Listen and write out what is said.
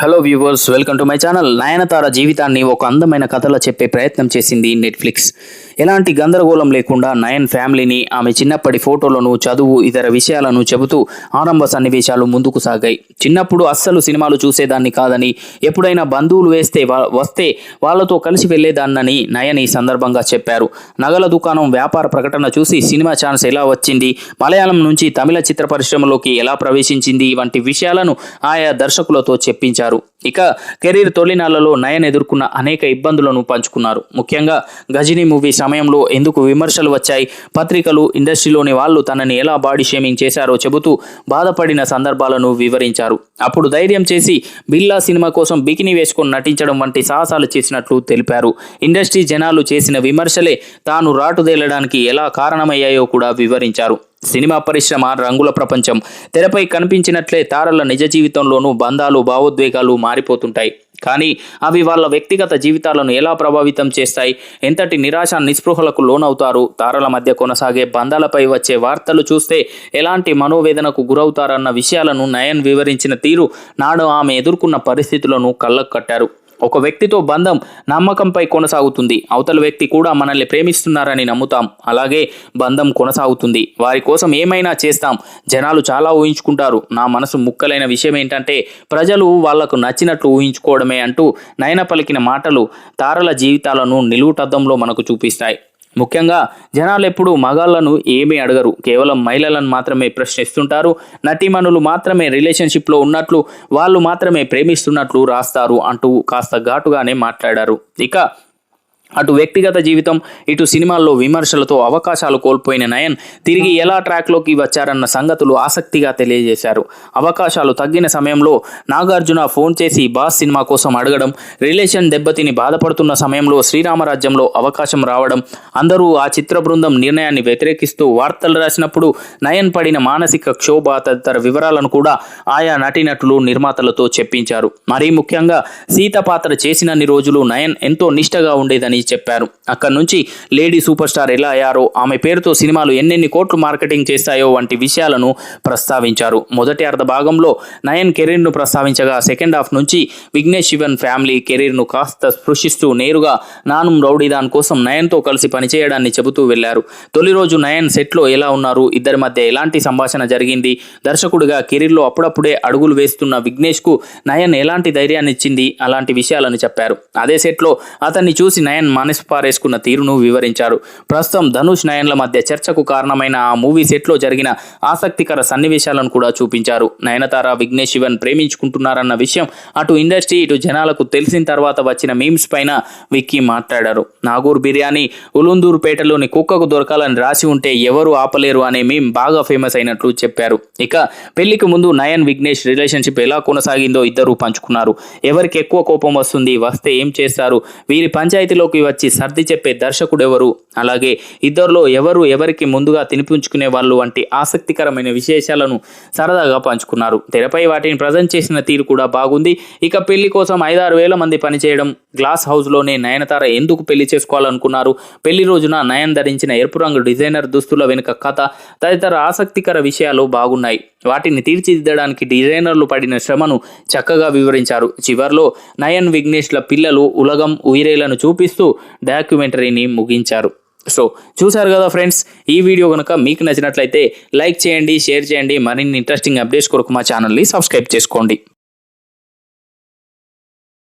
Hello viewers welcome to my channel Nayanthara జీవితాన్ని ఒక అందమైన కథలో చెప్పే ప్రయత్నం చేసింది నెట్ఫ్లిక్స్ ఎలాంటి గందరగోళం లేకుండా నయన్ ఫ్యామిలీని ఆమె చిన్నప్పటి ఫోటోలను చదువు ఇతర విషయాలను చెబుతూ ఆరంభ సన్నివేశాలు ముందుకు సాగాయి. చిన్నప్పుడు అస్సలు సినిమాలు చూసేదాన్ని కాదని ఎప్పుడైనా బంధువులు వేస్తే వా- వస్తే వాళ్ళతో కలిసి వెళ్ళేదాన్నని నయన్ ఈ సందర్భంగా చెప్పారు. నగల దుకాణం వ్యాపార ప్రకటన చూసి సినిమా ఛాన్స్ ఎలా వచ్చింది మలయాళం నుంచి తమిళ చిత్ర పరిశ్రమలోకి ఎలా ప్రవేశించింది వంటి విషయాలను ఆయా దర్శకులతో చెప్పించారు. ఇక కెరీర్ తొలినాళ్ళలో నయన్ ఎదుర్కొన్న అనేక ఇబ్బందులను పంచుకున్నారు. ముఖ్యంగా గజినీ మూవీ సమయంలో ఎందుకు విమర్శలు వచ్చాయి? పత్రికలు ఇండస్ట్రీలోని వాళ్ళు తనని ఎలా బాడీ షేమింగ్ చేశారో చెబుతూ బాధపడిన సందర్భాలను వివరించారు. అప్పుడు ధైర్యం చేసి బిల్లా సినిమా కోసం బికినీ వేసుకొని నటించడం వంటి సాహసాలు చేసినట్లు తెలిపారు. ఇండస్ట్రీ జనాలు చేసిన విమర్శలే తాను రాటుదేలడానికి ఎలా కారణమయ్యాయో కూడా వివరించారు. సినిమా పరిశ్రమ రంగుల ప్రపంచం తెరపై కనిపించినట్లే తారల నిజ జీవితంలోనూ బంధాలు భావోద్వేగాలు మారిపోతుంటాయి. కానీ అవి వాళ్ళ వ్యక్తిగత జీవితాలను ఎలా ప్రభావితం చేస్తాయి? ఎంతటి నిరాశ నిస్పృహలకు లోనవుతారు? తారల మధ్య కొనసాగే బంధాలపై వచ్చే వార్తలు చూస్తే ఎలాంటి మనోవేదనకు గురవుతారన్న విషయాలను నయన్ వివరించిన తీరు నాడు ఆమె ఎదుర్కొన్న పరిస్థితులను కళ్ళకు కట్టారు. ఒక వ్యక్తితో బంధం నమ్మకంపై కొనసాగుతుంది. అవతల వ్యక్తి కూడా మనల్ని ప్రేమిస్తున్నారని నమ్ముతాం. అలాగే బంధం కొనసాగుతుంది. వారి కోసం ఏమైనా చేస్తాం. జనాలు చాలా ఊహించుకుంటారు. నా మనసు ముక్కలైన విషయం ఏంటంటే ప్రజలు వాళ్ళకు నచ్చినట్లు ఊహించుకోవడమే అంటూ నయన పలికిన మాటలు తారల జీవితాలను నిలువుటద్దంలో మనకు చూపిస్తాయి. ముఖ్యంగా జనాలు ఎప్పుడు మగాళ్ళను ఏమీ అడగరు. కేవలం మహిళలను మాత్రమే ప్రశ్నిస్తుంటారు. నటీమణులు మాత్రమే రిలేషన్షిప్లో ఉన్నట్లు వాళ్ళు మాత్రమే ప్రేమిస్తున్నట్లు రాస్తారు అంటూ కాస్త ఘాటుగానే మాట్లాడారు. ఇక అటు వ్యక్తిగత జీవితం ఇటు సినిమాల్లో విమర్శలతో అవకాశాలు కోల్పోయిన నయన్ తిరిగి ఎలా ట్రాక్లోకి వచ్చారన్న సంగతులు ఆసక్తిగా తెలియజేశారు. అవకాశాలు తగ్గిన సమయంలో నాగార్జున ఫోన్ చేసి బాస్ సినిమా కోసం అడగడం రిలేషన్ దెబ్బతిని బాధపడుతున్న సమయంలో శ్రీరామరాజ్యంలో అవకాశం రావడం అందరూ ఆ చిత్ర బృందం నిర్ణయాన్ని వ్యతిరేకిస్తూ వార్తలు రాసినప్పుడు నయన్ పడిన మానసిక క్షోభ తదితర వివరాలను కూడా ఆయా నటీనటులు నిర్మాతలతో చెప్పించారు. మరీ ముఖ్యంగా సీత పాత్ర చేసినన్ని రోజులు నయన్ ఎంతో నిష్టగా ఉండేదని చెప్పారు. అక్కడి నుంచి లేడీ సూపర్ స్టార్ ఎలా అయ్యారో ఆమె పేరుతో సినిమాలు ఎన్నెన్ని కోట్లు మార్కెటింగ్ చేస్తాయో వంటి విషయాలను ప్రస్తావించారు. మొదటి అర్ధ భాగంలో నయన్ కెరీర్ను ప్రస్తావించగా సెకండ్ హాఫ్ నుంచి విఘ్నేష్ శివన్ ఫ్యామిలీ కెరీర్ను కాస్త స్పృశిస్తూ నేరుగా నానుం రౌడీదాన్ కోసం నయన్తో కలిసి పనిచేయడాన్ని చెబుతూ వెళ్ళారు. తొలి రోజు నయన్ సెట్లో ఎలా ఉన్నారు ఇద్దరి మధ్య ఎలాంటి సంభాషణ జరిగింది దర్శకుడిగా కెరీర్లో అప్పుడప్పుడే అడుగులు వేస్తున్న విఘ్నేష్కు నయన్ ఎలాంటి ధైర్యాన్ని ఇచ్చింది అలాంటి విషయాలను చెప్పారు. అదే సెట్లో అతన్ని చూసి నయన్ మానస్పారేసుకున్న తీరును వివరించారు. ప్రస్తుతం ధనుష్ నయన్ల మధ్య చర్చకు కారణమైన ఆ మూవీ సెట్లో జరిగిన ఆసక్తికర సన్నివేశాలను కూడా చూపించారు. నయనతార విఘ్నేష్ శివన్ ప్రేమించుకుంటున్నారన్న విషయం అటు ఇండస్ట్రీ ఇటు జనాలకు తెలిసిన తర్వాత వచ్చిన మీమ్స్ పైన విక్కీ మాట్లాడారు. నాగూర్ బిర్యానీ ఉలుందూరుపేటలోని కుక్కకు దొరకాలని రాసి ఉంటే ఎవరు ఆపలేరు అనే మీమ్ బాగా ఫేమస్ అయినట్లు చెప్పారు. ఇక పెళ్ళికి ముందు నయన్ విఘ్నేష్ రిలేషన్షిప్ ఎలా కొనసాగిందో ఇద్దరు పంచుకున్నారు. ఎవరికి ఎక్కువ కోపం వస్తుంది వస్తే ఏం చేస్తారు? వీరి పంచాయతీలోకి వచ్చి సర్ది చెప్పే దర్శకుడు ఎవరు అలాగే ఇద్దరిలో ఎవరు ఎవరికి ముందుగా తినిపించుకునే వాళ్ళు వంటి ఆసక్తికరమైన విశేషాలను సరదాగా పంచుకున్నారు. తెరపై వాటిని ప్రజెంట్ చేసిన తీరు కూడా బాగుంది. ఇక పెళ్ళి కోసం ఐదారు వేల మంది పనిచేయడం గ్లాస్ హౌస్లోనే నయనతార ఎందుకు పెళ్ళి చేసుకోవాలనుకున్నారు? పెళ్ళి రోజున నయన్ ధరించిన ఎరుపు రంగు డిజైనర్ దుస్తుల వెనుక కథ తదితర ఆసక్తికర విషయాలు బాగున్నాయి. వాటిని తీర్చిదిద్దడానికి డిజైనర్లు పడిన శ్రమను చక్కగా వివరించారు. చివర్లో నయన్ విఘ్నేష్ల పిల్లలు ఉలగం ఉయిరేలను చూపిస్తూ డాక్యుమెంటరీని ముగించారు. సో చూసారు కదా ఫ్రెండ్స్ ఈ వీడియో కనుక మీకు నచ్చినట్లయితే లైక్ చేయండి షేర్ చేయండి మరిన్ని ఇంట్రెస్టింగ్ అప్డేట్స్ కొరకు మా ఛానల్ని సబ్స్క్రైబ్ చేసుకోండి.